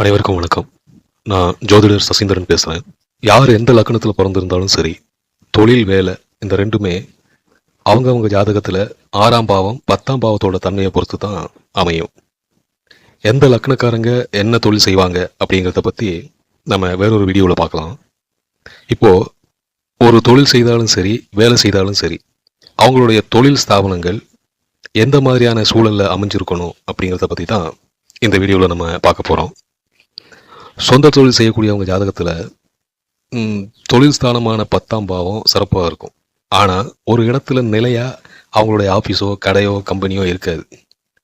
அனைவருக்கும் வணக்கம். நான் ஜோதிடர் சசீந்திரன் பேசுகிறேன் யார் எந்த லக்கணத்தில் பிறந்திருந்தாலும் சரி தொழில் வேலை இந்த ரெண்டுமே அவங்கவுங்க ஜாதகத்தில் ஆறாம் பாவம் பத்தாம் பாவத்தோட தன்மையை பொறுத்து தான் அமையும். எந்த லக்னக்காரங்க என்ன தொழில் செய்வாங்க அப்படிங்கிறத பற்றி நம்ம வேறொரு வீடியோவில் பார்க்கலாம். இப்போது ஒரு தொழில் செய்தாலும் சரி வேலை செய்தாலும் சரி அவங்களுடைய தொழில் ஸ்தாபனங்கள் எந்த மாதிரியான சூழலில் அமைஞ்சிருக்கணும் அப்படிங்கிறத பற்றி தான் இந்த வீடியோவில் நம்ம பார்க்க போகிறோம் சொந்த தொழில் செய்யக்கூடியவங்க ஜாதகத்தில் தொழில் ஸ்தானமான பத்தாம் பாவம் சிறப்பாக இருக்கும். ஆனால் ஒரு இடத்துல நிலையாக அவங்களுடைய ஆஃபீஸோ கடையோ கம்பெனியோ இருக்காது.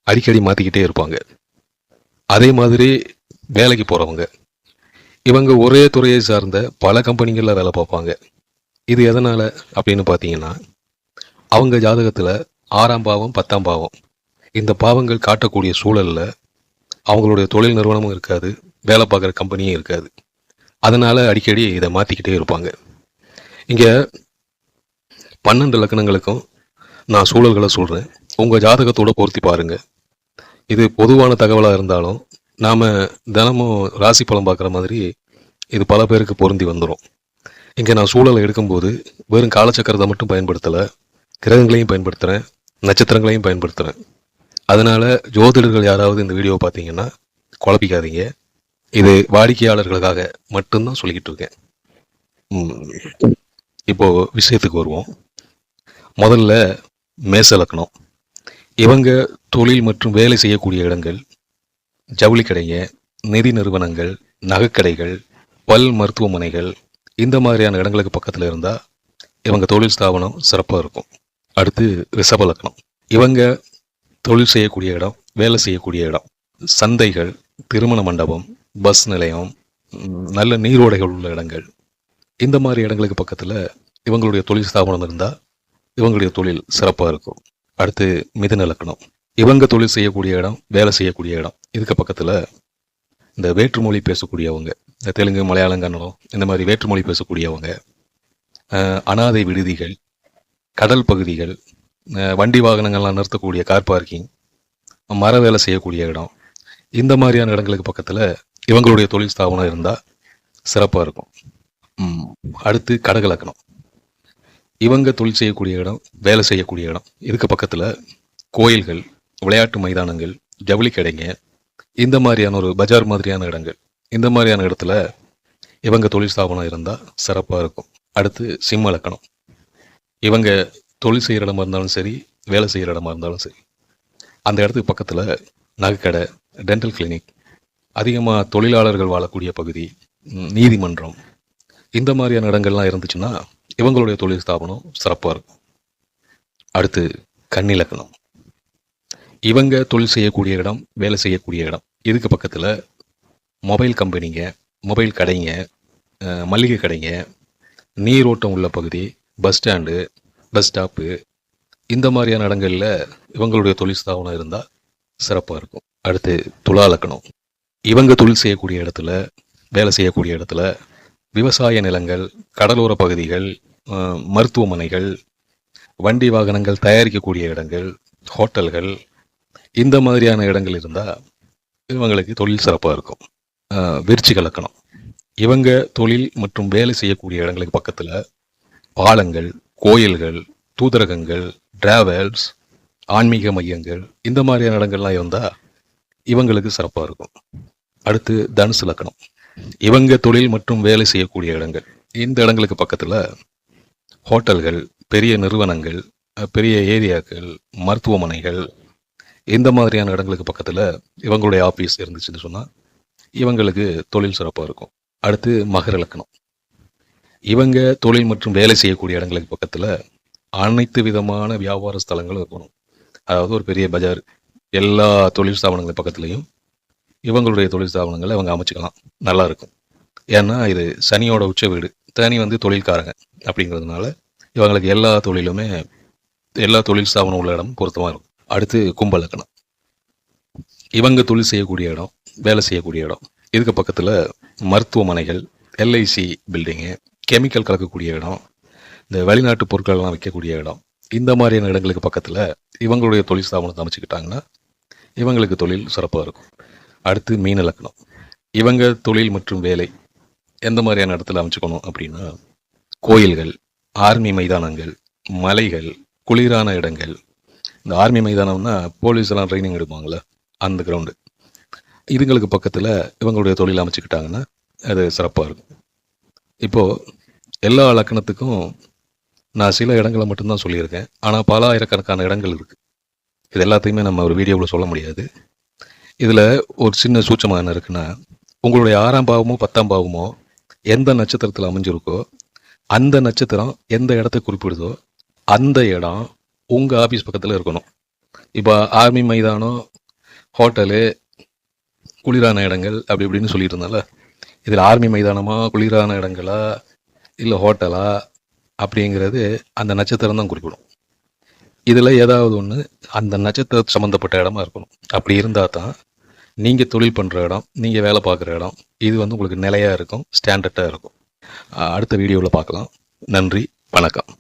அடிக்கடி மாற்றிக்கிட்டே இருப்பாங்க. அதே மாதிரி வேலைக்கு போகிறவங்க இவங்க ஒரே துறையை சார்ந்த பல கம்பெனிகளில் வேலை பார்ப்பாங்க. இது எதனால் அப்படின்னு பார்த்தீங்கன்னா அவங்க ஜாதகத்தில் ஆறாம் பாவம் பத்தாம் பாவம். இந்த பாவங்கள் காட்டக்கூடிய சூழலில் அவங்களுடைய தொழில் நிறுவனமும் இருக்காது. வேலை பார்க்குற கம்பெனியும் இருக்காது. அதனால் அடிக்கடி இதை மாற்றிக்கிட்டே இருப்பாங்க. இங்கே பன்னெண்டு லக்கணங்களுக்கும் நான் சூழல்களை சொல்கிறேன் உங்கள் ஜாதகத்தோட பொருத்தி பாருங்கள் இது பொதுவான தகவலாக இருந்தாலும் நாம் தினமும் ராசி பலம் பார்க்குற மாதிரி இது பல பேருக்கு பொருந்தி வந்துடும் இங்கே நான் சூழலை எடுக்கும்போது வெறும் காலச்சக்கரத்தை மட்டும் பயன்படுத்தலை கிரகங்களையும் பயன்படுத்துகிறேன் நட்சத்திரங்களையும் பயன்படுத்துகிறேன் அதனால் ஜோதிடர்கள் யாராவது இந்த வீடியோவை பார்த்தீங்கன்னா குழப்பிக்காதீங்க. இது வாடிக்கையாளர்களுக்காக மட்டும்தான் சொல்லிக்கிட்டு இருக்கேன். இப்போ விஷயத்துக்கு வருவோம். முதல்ல மேச லக்னம் இவங்க தொழில் மற்றும் வேலை செய்யக்கூடிய இடங்கள் ஜவுளி கடைங்க நிதி நிறுவனங்கள் நகைக்கடைகள் பல் மருத்துவமனைகள் இந்த மாதிரியான இடங்களுக்கு பக்கத்தில் இருந்தால் இவங்க தொழில் ஸ்தாபனம் சிறப்பாக இருக்கும். அடுத்து ரிஷப லக்னம் இவங்க தொழில் செய்யக்கூடிய இடம் வேலை செய்யக்கூடிய இடம். சந்தைகள் திருமண மண்டபம் பஸ் நிலையம் நல்ல நீரோடைகள் உள்ள இடங்கள். இந்த மாதிரி இடங்களுக்கு பக்கத்தில் இவங்களுடைய தொழில் ஸ்தாபனம் இருந்தால் இவங்களுடைய தொழில் சிறப்பாக இருக்கும். அடுத்து மிதுன லக்னம் இவங்க தொழில் செய்யக்கூடிய இடம் வேலை செய்யக்கூடிய இடம். இதுக்கு பக்கத்தில் இந்த வேற்றுமொழி பேசக்கூடியவங்க இந்த தெலுங்கு மலையாளம் கன்னடம் இந்த மாதிரி வேற்றுமொழி பேசக்கூடியவங்க அனாதை விடுதிகள் கடல் பகுதிகள் வண்டி வாகனங்கள்லாம் நிறுத்தக்கூடிய கார் பார்க்கிங் மர வேலை செய்யக்கூடிய இடம். இந்த மாதிரியான இடங்களுக்கு பக்கத்தில் இவங்களுடைய தொழில் ஸ்தாபனம் இருந்தால் சிறப்பாக இருக்கும். ம், அடுத்து கடகலக்கணம் இவங்க தொழில் செய்யக்கூடிய இடம் வேலை செய்யக்கூடிய இடம். இதுக்கு பக்கத்தில் கோயில்கள் விளையாட்டு மைதானங்கள் ஜவுளி கடைங்க இந்த மாதிரியான ஒரு பஜார் மாதிரியான இடங்கள். இந்த மாதிரியான இடத்துல இவங்க தொழில் ஸ்தாபனம் இருந்தால் சிறப்பாக இருக்கும். அடுத்து சிம்ம இலக்கணம் இவங்க தொழில் செய்கிற இடமா இருந்தாலும் சரி வேலை செய்கிற இடமா இருந்தாலும் சரி. அந்த இடத்துக்கு பக்கத்தில் நகைக்கடை டென்டல் கிளினிக் அதிகமாக தொழிலாளர்கள் வாழக்கூடிய பகுதி நீதிமன்றம். இந்த மாதிரியான இடங்கள்லாம் இருந்துச்சுன்னா இவங்களுடைய தொழில் ஸ்தாபனம் சிறப்பாக இருக்கும். அடுத்து கண்ணிலக்கணம். இவங்க தொழில் செய்யக்கூடிய இடம் வேலை செய்யக்கூடிய இடம். இதுக்கு பக்கத்தில் மொபைல் கம்பெனிங்க மொபைல் கடைங்க மளிகை கடைங்க நீரோட்டம் உள்ள பகுதி பஸ் ஸ்டாண்டு பஸ் ஸ்டாப்பு இந்த மாதிரியான இடங்களில் இவங்களுடைய தொழில் ஸ்தாபனம் இருந்தால் சிறப்பாக இருக்கும். அடுத்து துலா லக்கணம். இவங்க தொழில் செய்யக்கூடிய இடத்துல வேலை செய்யக்கூடிய இடத்துல விவசாய நிலங்கள் கடலோர பகுதிகள் மருத்துவமனைகள் வண்டி வாகனங்கள் தயாரிக்கக்கூடிய இடங்கள் ஹோட்டல்கள் இந்த மாதிரியான இடங்கள் இருந்தால் இவங்களுக்கு தொழில் சிறப்பாக இருக்கும். விரிச்சி கலக்கணும். இவங்க தொழில் மற்றும் வேலை செய்யக்கூடிய இடங்களுக்கு பக்கத்தில் பாலங்கள் கோயில்கள் தூதரகங்கள் டிராவல்ஸ் ஆன்மீக மையங்கள் இந்த மாதிரியான இடங்கள்லாம் இருந்தால் இவங்களுக்கு சிறப்பாக இருக்கும். அடுத்து தனுசு லக்கணம் இவங்க தொழில் மற்றும் வேலை செய்யக்கூடிய இடங்கள். இந்த இடங்களுக்கு பக்கத்தில் ஹோட்டல்கள் பெரிய நிறுவனங்கள் பெரிய ஏரியாக்கள் மருத்துவமனைகள் இந்த மாதிரியான இடங்களுக்கு பக்கத்தில் இவங்களுடைய ஆஃபீஸ் இருந்துச்சுன்னு சொன்னால் இவங்களுக்கு தொழில் சிறப்பாக இருக்கும். அடுத்து மகர லக்கணம் இவங்க தொழில் மற்றும் வேலை செய்யக்கூடிய இடங்களுக்கு பக்கத்தில் அனைத்து விதமான வியாபார ஸ்தலங்களும் இருக்கணும். அதாவது ஒரு பெரிய பஜார் எல்லா தொழில் ஸ்தாபனங்கள் பக்கத்துலேயும் இவங்களுடைய தொழில் ஸ்தாபனங்களை அவங்க அமைச்சிக்கலாம். நல்லா இருக்கும். ஏன்னா இது சனியோட உச்ச வீடு. தனி வந்து தொழில்காரங்க அப்படிங்கிறதுனால இவங்களுக்கு எல்லா தொழிலுமே எல்லா தொழில் ஸ்தாபனம் உள்ள இடம் பொருத்தமாக இருக்கும். அடுத்து கும்பலக்கணம் இவங்க தொழில் செய்யக்கூடிய இடம் வேலை செய்யக்கூடிய இடம். இதுக்கு பக்கத்தில் மருத்துவமனைகள் எல்ஐசி பில்டிங்கு கெமிக்கல் கலக்கக்கூடிய இடம் இந்த வெளிநாட்டு பொருட்கள்லாம் விற்கக்கூடிய இடம். இந்த மாதிரியான இடங்களுக்கு பக்கத்தில் இவங்களுடைய தொழில் ஸ்தாபனத்தை அமைச்சுக்கிட்டாங்கன்னா இவங்களுக்கு தொழில் சிறப்பாக இருக்கும். அடுத்து மீன லக்னம் இவங்க தொழில் மற்றும் வேலை எந்த மாதிரியான இடத்துல அமைச்சுக்கணும் அப்படின்னா கோயில்கள் ஆர்மி மைதானங்கள் மலைகள் குளிரான இடங்கள். இந்த ஆர்மி மைதானம்னா போலீஸ் எல்லாம் ட்ரைனிங் எடுப்பாங்களே அந்த கிரவுண்டு இதுங்களுக்கு பக்கத்தில் இவங்களுடைய தொழில் அமைச்சுக்கிட்டாங்கன்னா அது சிறப்பாக இருக்கும். இப்போது எல்லா லக்கணத்துக்கும் நான் சில இடங்களை மட்டும்தான் சொல்லியிருக்கேன். ஆனால் பல ஆயிரக்கணக்கான இடங்கள் இருக்குது இது எல்லாத்தையுமே நம்ம ஒரு வீடியோவில் சொல்ல முடியாது. இதில் ஒரு சின்ன சூட்சமாக என்ன இருக்குன்னா உங்களுடைய ஆறாம் பாவமோ பத்தாம் பாவமோ எந்த நட்சத்திரத்தில் அமைஞ்சிருக்கோ அந்த நட்சத்திரம் எந்த இடத்த குறிப்பிடுதோ அந்த இடம் உங்கள் ஆஃபீஸ் பக்கத்தில் இருக்கணும். இப்போ ஆர்மி மைதானம் ஹோட்டலு குளிரான இடங்கள் அப்படி இப்படின்னு சொல்லிட்டு இருந்தால இதில் ஆர்மி மைதானமா குளிரான இடங்களா இல்லை ஹோட்டலா அப்படிங்கிறது அந்த நட்சத்திரம் தான் குறிப்பிடும். இதில் ஏதாவது ஒன்று அந்த நட்சத்திர சம்மந்தப்பட்ட இடமா இருக்கணும். அப்படி இருந்தால் தான் நீங்கள் தொழில் பண்ணுற இடம் நீங்கள் வேலை பார்க்குற இடம் இது வந்து உங்களுக்கு நிலையாக இருக்கும் ஸ்டாண்டர்டாக இருக்கும். அடுத்த வீடியோவில் பார்க்கலாம். நன்றி வணக்கம்.